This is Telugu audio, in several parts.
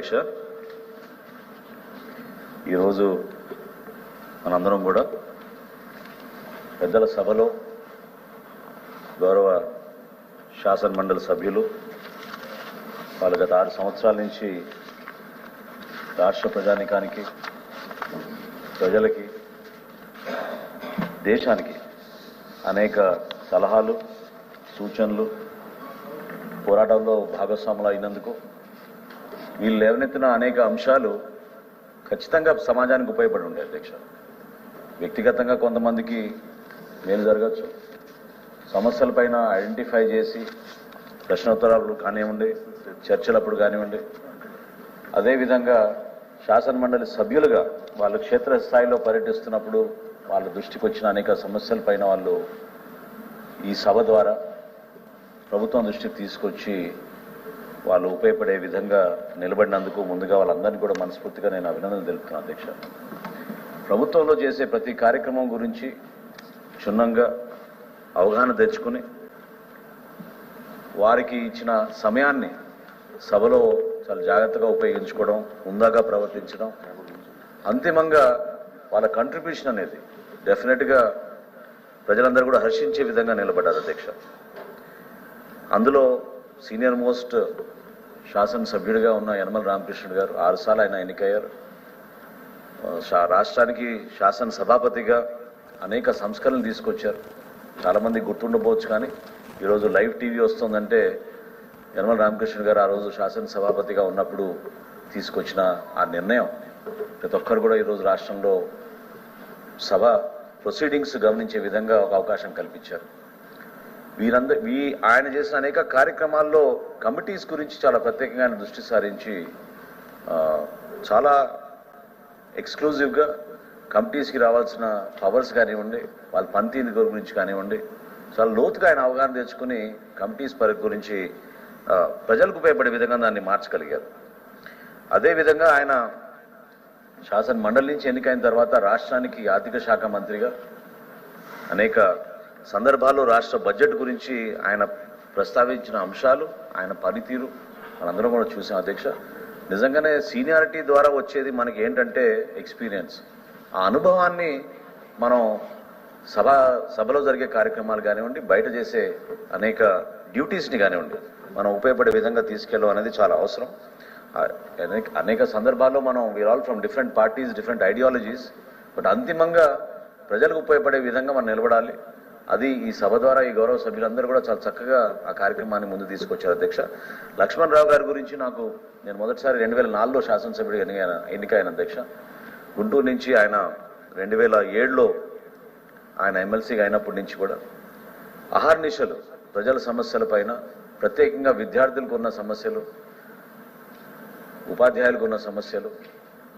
అధ్యక్ష ఈరోజు మనందరం కూడా పెద్దల సభలో గౌరవ శాసన మండలి సభ్యులు వాళ్ళు గత ఆరు సంవత్సరాల నుంచి రాష్ట్ర ప్రజానికానికి ప్రజలకి దేశానికి అనేక సలహాలు సూచనలు పోరాటంలో భాగస్వాములు అయినందుకు వీళ్ళు లేవనెత్తిన అనేక అంశాలు ఖచ్చితంగా సమాజానికి ఉపయోగపడి ఉండే అధ్యక్ష. వ్యక్తిగతంగా కొంతమందికి మేలు జరగచ్చు. సమస్యలపైన ఐడెంటిఫై చేసి ప్రశ్నోత్తరాలు కానివ్వండి చర్చలప్పుడు కానివ్వండి. అదేవిధంగా శాసన మండలి సభ్యులుగా వాళ్ళు క్షేత్రస్థాయిలో పర్యటిస్తున్నప్పుడు వాళ్ళ దృష్టికి వచ్చిన అనేక సమస్యలపైన వాళ్ళు ఈ సభ ద్వారా ప్రభుత్వం దృష్టికి తీసుకొచ్చి వాళ్ళు ఉపయోగపడే విధంగా నిలబడినందుకు ముందుగా వాళ్ళందరినీ కూడా మనస్ఫూర్తిగా నేను అభినందన తెలుపుతున్నాను అధ్యక్ష. ప్రభుత్వంలో చేసే ప్రతి కార్యక్రమం గురించి క్షుణ్ణంగా అవగాహన తెచ్చుకుని వారికి ఇచ్చిన సమయాన్ని సభలో చాలా జాగ్రత్తగా ఉపయోగించుకోవడం ఉందాగా ప్రవర్తించడం అంతిమంగా వాళ్ళ కంట్రిబ్యూషన్ అనేది డెఫినెట్గా ప్రజలందరూ కూడా హర్షించే విధంగా నిలబడ్డారు అధ్యక్ష. అందులో సీనియర్ మోస్ట్ శాసనసభ్యుడిగా ఉన్న యనమల రామకృష్ణుడు గారు ఆరుసార్లు ఆయన ఎన్నికయ్యారు. శా- రాష్ట్రానికి శాసన సభాపతిగా అనేక సంస్కరణలు తీసుకొచ్చారు. చాలామంది గుర్తుండబోవచ్చు కానీ ఈరోజు లైవ్ టీవీ వస్తుందంటే యనమల రామకృష్ణ గారు ఆ రోజు శాసన సభాపతిగా ఉన్నప్పుడు తీసుకొచ్చిన ఆ నిర్ణయం. ప్రతి ఒక్కరు కూడా ఈరోజు రాష్ట్రంలో సభ ప్రొసీడింగ్స్ గమనించే విధంగా ఒక అవకాశం కల్పించారు. వీరందరూ వీ ఆయన చేసిన అనేక కార్యక్రమాల్లో కమిటీస్ గురించి చాలా ప్రత్యేకంగా ఆయన దృష్టి సారించి చాలా ఎక్స్క్లూజివ్గా కమిటీస్కి రావాల్సిన పవర్స్ కానివ్వండి వాళ్ళ పనితీరు గురించి కానివ్వండి చాలా లోతుగా ఆయన అవగాహన తెచ్చుకుని కమిటీస్ పరి గురించి ప్రజలకు ఉపయోగపడే విధంగా దాన్ని మార్చగలిగారు. అదేవిధంగా ఆయన శాసన మండలి నుంచి ఎన్నికైన తర్వాత రాష్ట్రానికి ఆర్థిక శాఖ మంత్రిగా అనేక సందర్భాల్లో రాష్ట్ర బడ్జెట్ గురించి ఆయన ప్రస్తావించిన అంశాలు ఆయన పనితీరు మనందరం కూడా చూసాం అధ్యక్ష. నిజంగానే సీనియారిటీ ద్వారా వచ్చేది మనకి ఏంటంటే ఎక్స్పీరియన్స్. ఆ అనుభవాన్ని మనం సభ సభలో జరిగే కార్యక్రమాలు కానివ్వండి బయట చేసే అనేక డ్యూటీస్ని కానివ్వండి మనం ఉపయోగపడే విధంగా తీసుకెళ్ళడం అనేది చాలా అవసరం. అనేక అనేక సందర్భాల్లో మనం we're all from different parties different ideologies but అంతిమంగా ప్రజలకు ఉపయోగపడే విధంగా మనం నిలబడాలి. అది ఈ సభ ద్వారా ఈ గౌరవ సభ్యులందరూ కూడా చాలా చక్కగా ఆ కార్యక్రమాన్ని ముందు తీసుకొచ్చారు అధ్యక్ష. లక్ష్మణ్ రావు గారి గురించి నాకు నేను మొదటిసారి రెండు వేల నాలుగులో శాసనసభ్యుడిగా ఎన్నికైన ఎన్నికైన అధ్యక్ష. గుంటూరు నుంచి ఆయన రెండు వేల ఏడులో ఆయన ఎమ్మెల్సీగా అయినప్పటి నుంచి కూడా అహర్నిశలు ప్రజల సమస్యల పైన ప్రత్యేకంగా విద్యార్థులకు ఉన్న సమస్యలు ఉపాధ్యాయులకు ఉన్న సమస్యలు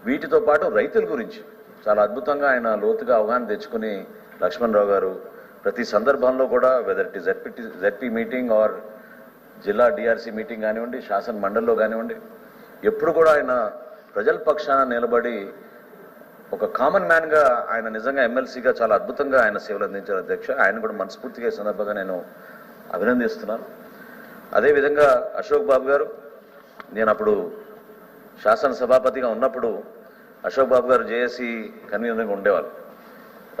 వీటితో పాటు రైతుల గురించి చాలా అద్భుతంగా ఆయన లోతుగా అవగాహన తెచ్చుకుని లక్ష్మణరావు గారు ప్రతి సందర్భంలో కూడా whether it ZP ZP meeting or జిల్లా డిఆర్సీ మీటింగ్ కానివ్వండి శాసన మండలిలో కానివ్వండి ఎప్పుడు కూడా ఆయన ప్రజల పక్షాన నిలబడి ఒక కామన్ మ్యాన్గా ఆయన నిజంగా ఎమ్మెల్సీగా చాలా అద్భుతంగా ఆయన సేవలు అందించారు అధ్యక్ష. ఆయన కూడా మనస్ఫూర్తిగా ఈ సందర్భంగా నేను అభినందిస్తున్నాను. అదేవిధంగా అశోక్ బాబు గారు నేను అప్పుడు శాసన సభాపతిగా ఉన్నప్పుడు అశోక్ బాబు గారు జేఏసీ కన్వీనర్గా ఉండేవారు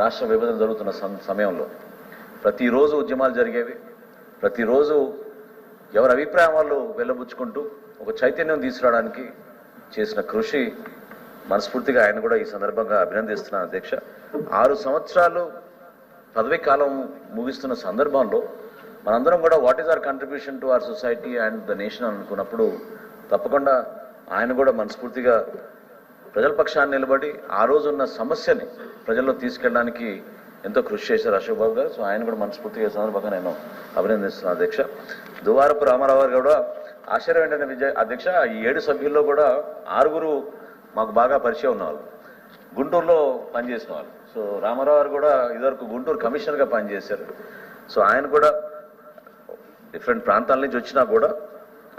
రాష్ట్ర విభజన జరుగుతున్న సమయంలో. ప్రతిరోజు ఉద్యమాలు జరిగేవి. ప్రతిరోజు ఎవరి అభిప్రాయం వాళ్ళు వెళ్ళబుచ్చుకుంటూ ఒక చైతన్యం తీసుకురావడానికి చేసిన కృషి మనస్ఫూర్తిగా ఆయన కూడా ఈ సందర్భంగా అభినందిస్తున్నాను అధ్యక్ష. ఆరు సంవత్సరాలు పదవీ కాలం ముగిస్తున్న సందర్భంలో మనందరం కూడా what is our contribution to our society and the nation అనుకున్నప్పుడు తప్పకుండా ఆయన కూడా మనస్ఫూర్తిగా ప్రజల పక్షాన్ని నిలబడి ఆ రోజు ఉన్న సమస్యని ప్రజల్లో తీసుకెళ్ళడానికి ఎంతో కృషి చేశారు అశోక్ బాబు గారు. సో ఆయన కూడా మనస్ఫూర్తిగా సందర్భంగా నేను అభినందిస్తున్నాను అధ్యక్ష. దువారపు రామారావు గారు కూడా ఆశ్చర్యం ఏంటంటే విజయ్ అధ్యక్ష ఈ ఏడు సభ్యుల్లో కూడా ఆరుగురు మాకు బాగా పరిచయం ఉన్నవాళ్ళు. గుంటూరులో పనిచేసిన వాళ్ళు. సో రామారావు గారు కూడా ఇదివరకు గుంటూరు కమిషనర్గా పనిచేశారు. సో ఆయన కూడా డిఫరెంట్ ప్రాంతాల నుంచి వచ్చినా కూడా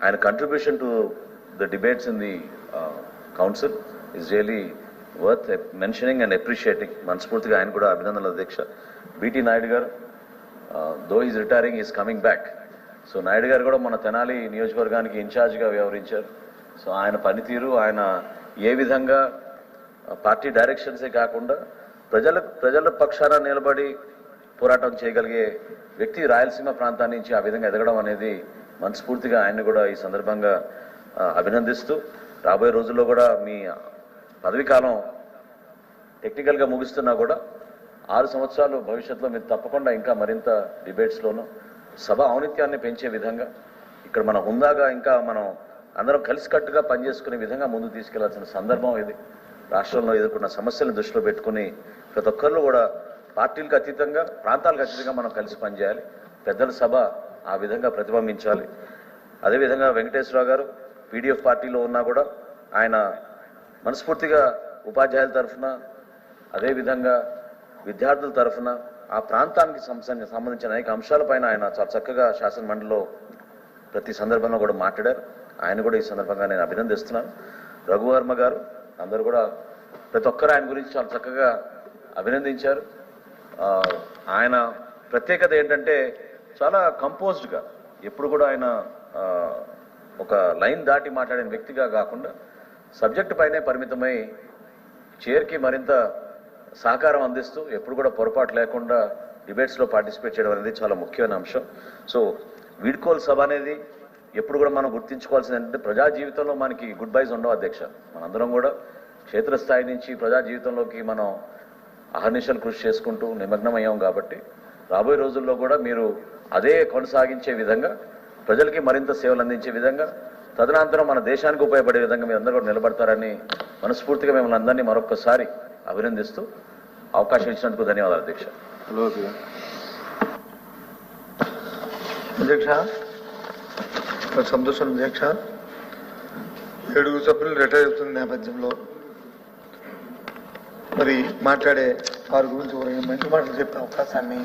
ఆయన contribution to the debates in the council is really worth mentioning and appreciating మనస్ఫూర్తిగా ఆయన కూడా అభినందనలు అధ్యక్ష బీటీ నాయుడు గారు though is retiring is coming back so Naidu గారు కూడా మన తెనాలి నియోజకవర్గానికి ఇన్ఛార్జ్గా వ్యవహరించారు. సో ఆయన పనితీరు ఆయన ఏ విధంగా పార్టీ డైరెక్షన్సే కాకుండా ప్రజల ప్రజల పక్షాన నిలబడి పోరాటం చేయగలిగే వ్యక్తి రాయలసీమ ప్రాంతాన్ని నుంచి ఆ విధంగా ఎదగడం అనేది మనస్ఫూర్తిగా ఆయన్ని కూడా ఈ సందర్భంగా అభినందిస్తూ రాబోయే రోజుల్లో కూడా మీ పదవి కాలం టెక్నికల్గా ముగిస్తున్నా కూడా ఆరు సంవత్సరాలు భవిష్యత్తులో మీరు తప్పకుండా ఇంకా మరింత డిబేట్స్లోనూ సభ ఔనిత్యాన్ని పెంచే విధంగా ఇక్కడ మన హుందాగా ఇంకా మనం అందరం కలిసికట్టుగా పనిచేసుకునే విధంగా ముందు తీసుకెళ్ళాల్సిన సందర్భం ఇది. రాష్ట్రంలో ఎదుర్కొన్న సమస్యలను దృష్టిలో పెట్టుకుని ప్రతి ఒక్కళ్ళు కూడా పార్టీలకు అతీతంగా ప్రాంతాలకు అతీతంగా మనం కలిసి పనిచేయాలి. పెద్దల సభ ఆ విధంగా ప్రతిబింబించాలి. అదేవిధంగా వెంకటేశ్వరరావు గారు పీడీఎఫ్ పార్టీలో ఉన్నా కూడా ఆయన మనస్ఫూర్తిగా ఉపాధ్యాయుల తరఫున అదేవిధంగా విద్యార్థుల తరఫున ఆ ప్రాంతానికి సంబంధించిన అనేక అంశాలపైన ఆయన చాలా చక్కగా శాసన మండలిలో ప్రతి సందర్భంలో కూడా మాట్లాడారు. ఆయన కూడా ఈ సందర్భంగా నేను అభినందిస్తున్నాను. రఘువర్మ గారు అందరూ కూడా ప్రతి ఒక్కరు ఆయన గురించి చాలా చక్కగా అభినందించారు. ఆయన ప్రత్యేకత ఏంటంటే చాలా కంపోజ్డ్గా ఎప్పుడు కూడా ఆయన ఒక లైన్ దాటి మాట్లాడిన వ్యక్తిగా కాకుండా సబ్జెక్టు పైనే పరిమితమై చైర్కి మరింత సహకారం అందిస్తూ ఎప్పుడు కూడా పొరపాటు లేకుండా డిబేట్స్లో పార్టిసిపేట్ చేయడం అనేది చాలా ముఖ్యమైన అంశం. సో వీడ్కోల్ సభ అనేది ఎప్పుడు కూడా మనం గుర్తించుకోవాల్సింది ఏంటంటే ప్రజా జీవితంలో మనకి గుడ్ బైస్ ఉండవు అధ్యక్ష. మనందరం కూడా క్షేత్రస్థాయి నుంచి ప్రజా జీవితంలోకి మనం అహర్నిశలు కృషి చేసుకుంటూ నిమగ్నమయ్యాం కాబట్టి రాబోయే రోజుల్లో కూడా మీరు అదే కొనసాగించే విధంగా ప్రజలకి మరింత సేవలు అందించే విధంగా తదనంతరం మన దేశానికి ఉపయోగపడే విధంగా మీరు అందరూ కూడా నిలబడతారని మనస్ఫూర్తిగా మిమ్మల్ని అందరినీ మరొకసారి అభినందిస్తూ అవకాశం ఇచ్చినందుకు ధన్యవాదాలు అధ్యక్ష. సంతోషం అధ్యక్ష. ఏడుగురు సభ్యులు రిటైర్ అవుతున్న నేపథ్యంలో మరి మాట్లాడే వారి గురించి మంచి మాటలు చెప్పే అవకాశాన్ని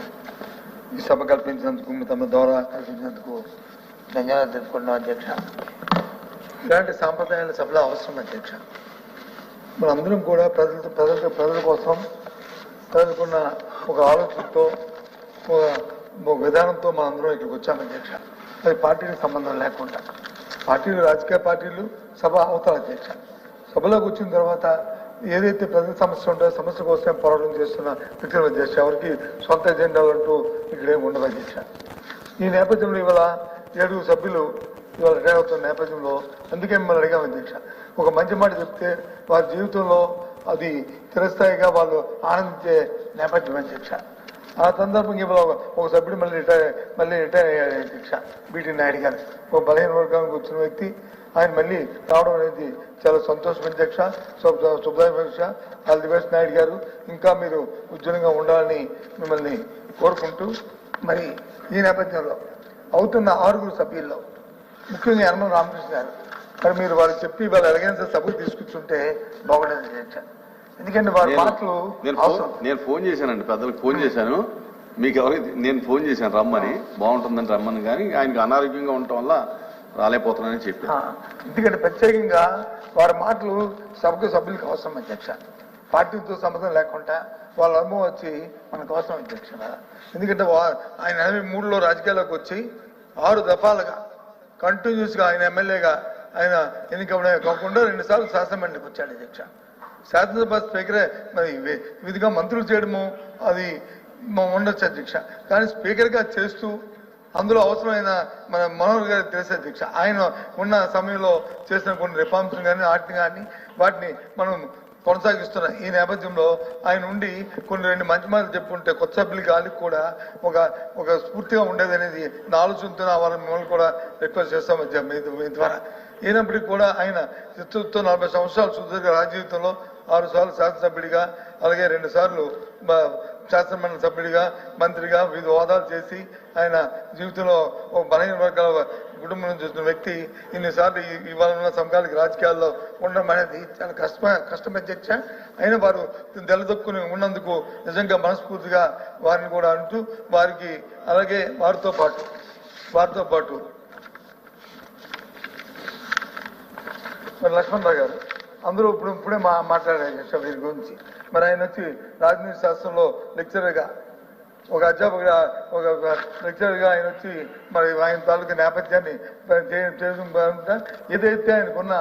ఈ సభ కల్పించినందుకు మీ తమ ద్వారా కల్పించినందుకు ధన్యవాదాలు తెలుపుకుంటున్నాం అధ్యక్ష. ఇలాంటి సాంప్రదాయాల సభలో అవసరం అధ్యక్ష మనందరం కూడా ప్రజలతో ప్రజల ప్రజల కోసం ప్రజలకున్న ఒక ఆలోచనతో ఒక ఒక విధానంతో మనందరం అందరం ఇక్కడికి వచ్చాం అధ్యక్ష అది పార్టీకి సంబంధం లేకుండా. పార్టీలు రాజకీయ పార్టీలు సభ అవతల అధ్యక్ష సభలోకి వచ్చిన తర్వాత ఏదైతే ప్రజల సమస్య ఉంటుందో సమస్య కోసం పోరాటం చేస్తున్న వ్యక్తుల అధ్యక్ష ఎవరికి సొంత ఎజెండాలు అంటూ ఇక్కడేమి ఉండదు అధ్యక్ష ఈ నేపథ్యంలో ఇవాళ ఏడుగురు సభ్యులు ఇవాళ రిటైర్ అవుతున్న నేపథ్యంలో అందుకే మిమ్మల్ని అడిగాము అధ్యక్ష. ఒక మంచి మాట చెప్తే వారి జీవితంలో అది తిరస్థాయిగా వాళ్ళు ఆనందించే నేపథ్యం అధ్యక్ష. ఆ సందర్భంగా ఇవాళ ఒక- సభ్యుడు మళ్ళీ రిటైర్ మళ్ళీ రిటైర్ అయ్యాడు అధ్యక్ష. బీటీ నాయుడు గారు. ఒక బలహీన వర్గానికి వచ్చిన వ్యక్తి. ఆయన మళ్ళీ రావడం అనేది చాలా సంతోషం అధ్యక్ష. శుభ- all the best Naidu garu. ఇంకా మీరు ఉజ్వలంగా ఉండాలని మిమ్మల్ని కోరుకుంటూ మరి ఈ నేపథ్యంలో అవుతున్న ఆరుగురు సభ్యుల్లో ముఖ్యంగా యనమల రామకృష్ణ గారు. మరి మీరు వారు చెప్పి వాళ్ళు ఎలాగైనా సభకు తీసుకొచ్చుంటే బాగుండేది అధ్యక్ష ఎందుకంటే వారి మాటలు నేను ఫోన్ చేశానండి పెద్దలకు ఫోన్ చేశాను. మీకు ఎవరికి నేను ఫోన్ చేశాను రమ్మని. బాగుంటుందని రమ్మని కానీ ఆయనకి అనారోగ్యంగా ఉండటం వల్ల రాలేకపోతున్నానని చెప్పి ఎందుకంటే ప్రత్యేకంగా వారి మాటలు సభకు సభ్యులకు అవసరం అధ్యక్ష. పార్టీతో సంబంధం లేకుండా వాళ్ళ అనుభవం వచ్చి మనకు అవసరం అధ్యక్ష. ఎందుకంటే ఆయన ఎనభై మూడులో రాజకీయాల్లోకి వచ్చి ఆరు దఫాలుగా కంటిన్యూస్గా ఆయన ఎమ్మెల్యేగా ఆయన ఎన్నికవడే కాకుండా రెండుసార్లు శాసనమండలికి వచ్చాడు అధ్యక్ష. శాసనసభ స్పీకరే మరి వి- విధిగా మంత్రులు చేయడము అది ఉండొచ్చు అధ్యక్ష. కానీ స్పీకర్గా చేస్తూ అందులో అవసరమైన మన మనోహర్ గారి తెలుసు అధ్యక్ష. ఆయన ఉన్న సమయంలో చేసిన కొన్ని రిఫార్మ్స్ కానీ వాటిని కానీ వాటిని మనం కొనసాగిస్తున్న ఈ నేపథ్యంలో ఆయన ఉండి కొన్ని రెండు మంచి మాటలు చెప్పుకుంటే కొత్త సభ్యులు గాలికి కూడా ఒక ఒక స్ఫూర్తిగా ఉండేది అనేది నా ఆలోచనతో వాళ్ళ మిమ్మల్ని కూడా రిక్వెస్ట్ చేస్తాం అధ్యక్ష మీ మీ ద్వారా. అయినప్పటికీ కూడా ఆయన చిత్తూరుతో నలభై సంవత్సరాల సుదీర్ఘ రాజీవితంలో ఆరు సార్లు శాసనసభ్యుడిగా అలాగే రెండు సార్లు శాసనమండలి సభ్యుడిగా మంత్రిగా వివిధ హోదాలు చేసి ఆయన జీవితంలో ఒక బలహీన వర్గాల కుటుంబం నుంచి వచ్చిన వ్యక్తి ఇన్నిసార్లు ఇవాళ ఉన్న సమకాలిక రాజకీయాల్లో ఉండడం అనేది చాలా కష్ట కష్టమే చర్చ అయినా వారు తెల్లదొక్కుని ఉన్నందుకు నిజంగా మనస్ఫూర్తిగా వారిని కూడా అంటూ వారికి అలాగే వారితో పాటు వారితో పాటు. మరి లక్ష్మణరావు గారు అందరూ ఇప్పుడు ఇప్పుడే మా మాట్లాడారు వీరి గురించి. మరి ఆయన వచ్చి రాజనీతి శాస్త్రంలో లెక్చరర్గా ఒక అధ్యాపకుగా ఒక లెక్చరర్గా ఆయన వచ్చి మరి ఆయన తాలూకు నేపథ్యాన్ని చేసుకుంటా ఏదైతే ఆయనకున్న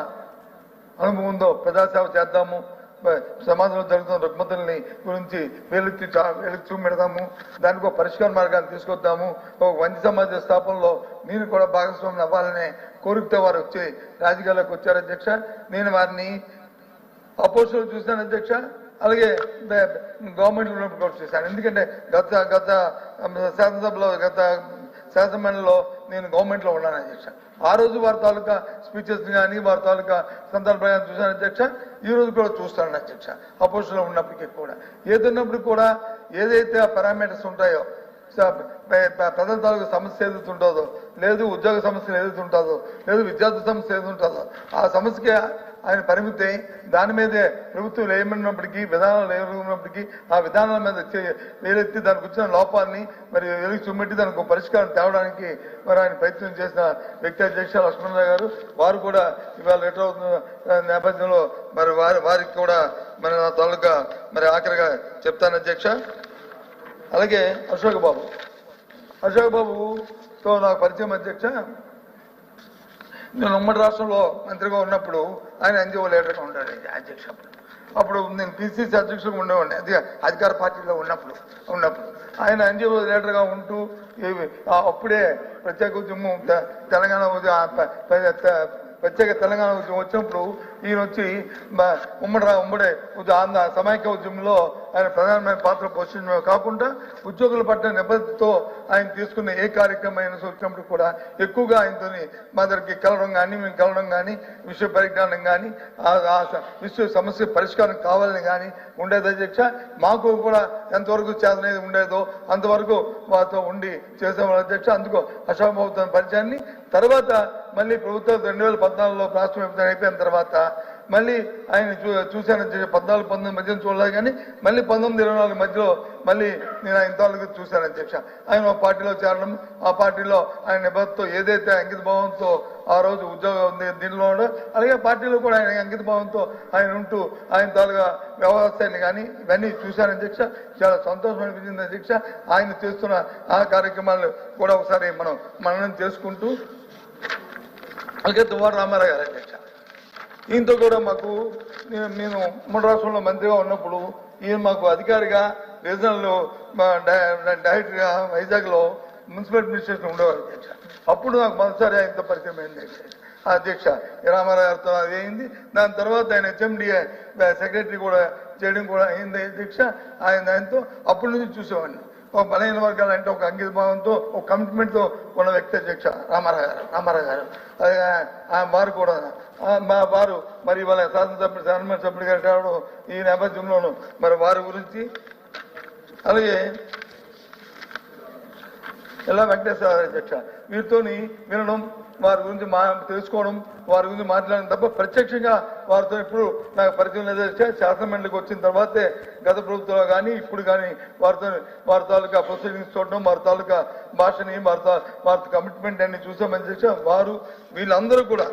అనుభవం ఉందో ప్రజాసేవ చేద్దాము సమాజంలో జరుగుతున్న రుగ్మతుల్ని గురించి వేలెత్తి చా- వేలెత్తి చూపెడదాము దానికి ఒక పరిష్కార మార్గాన్ని తీసుకొద్దాము ఒక మంచి సమాజ స్థాపనలో నేను కూడా భాగస్వామ్యం అవ్వాలనే కోరికతో వారు వచ్చి రాజకీయాల్లోకి వచ్చారు అధ్యక్ష. నేను వారిని అపోజిషన్ చూశాను అధ్యక్ష. అలాగే గవర్నమెంట్ ఉన్నప్పుడు కూడా చూశాను ఎందుకంటే గత గత శాసనసభలో గత శాసనమండలిలో నేను గవర్నమెంట్లో ఉన్నానని ఉన్నాను అధ్యక్ష ఆ రోజు వారి తాలూకా స్పీచెస్ కానీ వారి తాలూకా సందర్భాన్ని చూశాను అధ్యక్ష ఈ రోజు కూడా చూస్తాను అధ్యక్ష అపోజిషన్లో ఉన్నప్పటికీ కూడా. ఏదున్నప్పుడు కూడా ఏదైతే ఆ పారామీటర్స్ ఉంటాయో ప్రజల తాలూకా సమస్య ఏదైతే ఉంటుందో లేదు ఉద్యోగ సమస్యలు ఏదైతే ఉంటుందో లేదు విద్యార్థి సమస్య ఏదైతే ఉంటుందో ఆ సమస్యకి ఆయన పరిమితి దాని మీదే ప్రభుత్వం ఏమన్నప్పటికీ విధానాలు ఏమన్నప్పటికీ ఆ విధానాల మీద చే- వేలెత్తి దానికి వచ్చిన లోపాన్ని మరి వెలుగు చూపెట్టి దానికి పరిష్కారం తేవడానికి మరి ఆయన ప్రయత్నం చేసిన వ్యక్తి అధ్యక్ష లక్ష్మణరావు గారు వారు కూడా ఇవాళ రిటర్ అవుతున్న నేపథ్యంలో మరి వారి వారికి కూడా మరి నా తాలూకా మరి ఆఖరిగా చెప్తాను అధ్యక్ష. అలాగే అశోక్ బాబు. అశోక్ సో నాకు పరిచయం అధ్యక్ష నేను ఉమ్మడి రాష్ట్రంలో మంత్రిగా ఉన్నప్పుడు ఆయన ఎన్జిఓ లీడర్గా ఉంటాడు అధ్యక్ష అప్పుడు. నేను పిసిసి అధ్యక్షుడిగా ఉండేవాడిని అది అధికార పార్టీలో ఉన్నప్పుడు ఉన్నప్పుడు ఆయన ఎన్జిఓ లీడర్గా ఉంటూ అప్పుడే ప్రత్యేక ఉద్యమం తె- తెలంగాణ ప్రత్యేక తెలంగాణ ఉద్యమం వచ్చినప్పుడు ఈయన వచ్చి ఉమ్మడి ఉమ్మడి ఆంధ్ర సమైక్య ఉద్యమంలో ఆయన ప్రధానమైన పాత్ర పోషించడమే కాకుండా ఉద్యోగుల పట్ల నిబద్ధతతో ఆయన తీసుకున్న ఏ కార్యక్రమం అయినా వచ్చినప్పుడు కూడా ఎక్కువగా ఆయనతో మా దగ్గరికి కలవడం కానీ మేము కలవడం కానీ విషయ పరిజ్ఞానం కానీ ఆ- విషయ సమస్య పరిష్కారం కావాలని కానీ ఉండేది అధ్యక్ష మాకు కూడా ఎంతవరకు చేతనేది ఉండేదో అంతవరకు వారితో ఉండి చేసేవాళ్ళు అధ్యక్ష అందుకో అశోక్ పరిచయాన్ని. తర్వాత మళ్ళీ ప్రభుత్వం రెండు వేల పద్నాలుగులో రాష్ట్ర విభజన అయిపోయిన తర్వాత మళ్ళీ ఆయన చూ చూశాను పద్నాలుగు పంతొమ్మిది మధ్య చూడలేదు కానీ మళ్ళీ పంతొమ్మిది ఇరవై నాలుగు మధ్యలో మళ్ళీ నేను ఆయన తాలూకు చూశానని అధ్యక్ష ఆయన ఒక పార్టీలో చేరడం ఆ పార్టీలో ఆయన నిబద్ధతో ఏదైతే అంకిత భావంతో ఆ రోజు ఉద్యోగం ఉంది దీనిలో ఉండడం అలాగే పార్టీలో కూడా ఆయన అంకిత భావంతో ఆయన ఉంటూ ఆయన తాలూగా వ్యవస్థని కానీ ఇవన్నీ చూశాను అధ్యక్ష చాలా సంతోషం అనిపించింది అధ్యక్ష ఆయన చేస్తున్న ఆ కార్యక్రమాలు కూడా ఒకసారి మనం మననం చేసుకుంటూ అలాగే దువ్వారు రామారావు గారు అధ్యక్ష ఈయనతో కూడా మాకు నేను మూడు రాష్ట్రంలో మంత్రిగా ఉన్నప్పుడు ఈయన మాకు అధికారిగా రీజనల్ డైరెక్టర్గా వైజాగ్లో మున్సిపల్ అడ్మినిస్ట్రేషన్ ఉండేవారు అధ్యక్ష అప్పుడు నాకు మొదటిసారి ఆయనతో పరిచయం అయింది. అధ్యక్ష. ఆ ఈ రామారావు గారితో అది అయింది. దాని తర్వాత ఆయన హెచ్ఎండిఏ సెక్రటరీ కూడా చేయడం కూడా అయింది. అధ్యక్ష ఆయన ఆయనతో అప్పటి నుంచి చూసేవాడిని. ఒక బలహీన వర్గాలు అంటే ఒక అంకిత భావంతో ఒక కమిట్మెంట్తో ఉన్న వ్యక్తి అధ్యక్ష రామారావు గారు రామారావు గారు. వారు కూడా మా వారు మరి వాళ్ళ శాసనసభ్యుడు శాసనమండలి సభ్యుడిగా కావడం ఈ నేపథ్యంలోనూ మరి వారి గురించి అలాగే ఎలా వెంకటేశ్వర అధ్యక్ష? వీరితోని వినడం వారి గురించి మా తెలుసుకోవడం వారి గురించి మాట్లాడడం తప్ప ప్రత్యక్షంగా వారితో ఇప్పుడు నాకు పరిచయం లేదంటే శాసనమండలికి వచ్చిన తర్వాతే గత ప్రభుత్వంలో కానీ ఇప్పుడు కానీ వారితో వారి తాలూకా ప్రొసీడింగ్స్ చూడడం వారి తాలూకా భాషని వారి తా- వారి కమిట్మెంట్ అన్ని చూసామని చెప్పి వారు వీళ్ళందరూ కూడా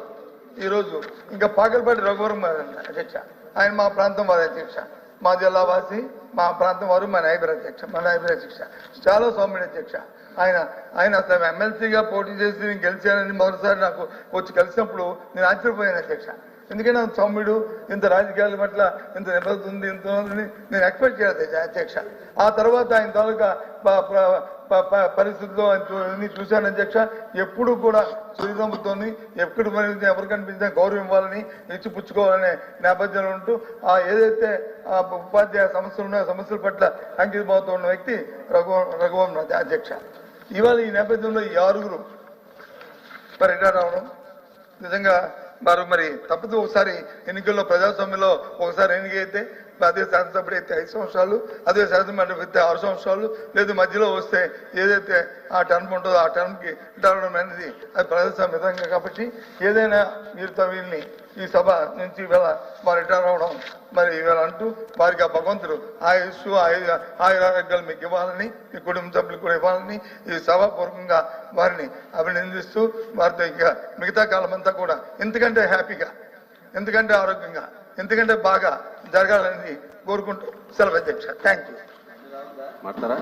ఈరోజు ఇంకా పాకలపాటి రఘువరం అధ్యక్ష. ఆయన మా ప్రాంతం వారి అధ్యక్ష. మా జిల్లా వాసి మా ప్రాంతం వారు మా నైబర్ అధ్యక్ష మా నైబర్ అధ్యక్ష. చాలా సౌమ్యుడు అధ్యక్ష. ఆయన ఆయన అసలు ఎమ్మెల్సీగా పోటీ చేసి నేను గెలిచానని మరోసారి నాకు వచ్చి కలిసినప్పుడు నేను ఆశ్చర్యపోయాను అధ్యక్ష. ఎందుకంటే సౌమ్యుడు ఇంత రాజకీయాల పట్ల ఇంత నిబద్ధత ఉంది ఇంత ఉందని నేను ఎక్స్పెక్ట్ చేయలేదు అధ్యక్ష ఆ తర్వాత ఆయన తాలూకా పరిస్థితుల్లో ఆయన అన్ని చూశాను అధ్యక్ష. ఎప్పుడు కూడా చిరునవ్వుతోని ఎప్పుడు మరి ఎవరు కనిపించినా గౌరవం ఇవ్వాలని ఇచ్చిపుచ్చుకోవాలనే నేపథ్యంలో ఉంటూ ఆ ఏదైతే ఆ ఉపాధ్యాయ సమస్యలు ఉన్నాయో సమస్యల పట్ల అంకితమవుతూ ఉన్న వ్యక్తి రఘు రఘువం అధ్యక్ష. ఇవాళ ఈ నేపథ్యంలో ఈ ఆరుగురు. మరి రిటైర్ అవడం నిజంగా వారు మరి తప్పదు ఒకసారి ఎన్నికల్లో ప్రజాస్వామ్యంలో ఒకసారి ఎన్నికైతే అదే శాసనసభ్యుడు అయితే ఐదు సంవత్సరాలు అదే శాసనమండలి అయితే ఆరు సంవత్సరాలు లేదు మధ్యలో వస్తే ఏదైతే ఆ టర్మ్ ఉంటుందో ఆ టర్మ్కి రిటైర్ అనేది అది ప్రదర్శన విధంగా కాబట్టి ఏదైనా వీరితో వీళ్ళని ఈ సభ నుంచి ఇవాళ వారు రిటైర్ అవడం మరి ఇవాళ అంటూ వారికి ఆ భగవంతుడు ఆయుష్ ఆయుర ఆయురారోగ్యాలు మీకు ఇవ్వాలని మీ కుటుంబ సభ్యులు కూడా ఇవ్వాలని ఈ సభాపూర్వకంగా వారిని అభినందిస్తూ వారితో ఇక మిగతా కాలం అంతా కూడా ఎందుకంటే హ్యాపీగా ఎందుకంటే ఆరోగ్యంగా ఎందుకంటే బాగా జరగాలని కోరుకుంటూ సెలవు అధ్యక్ష. థ్యాంక్ యూ మాట్లాడతారా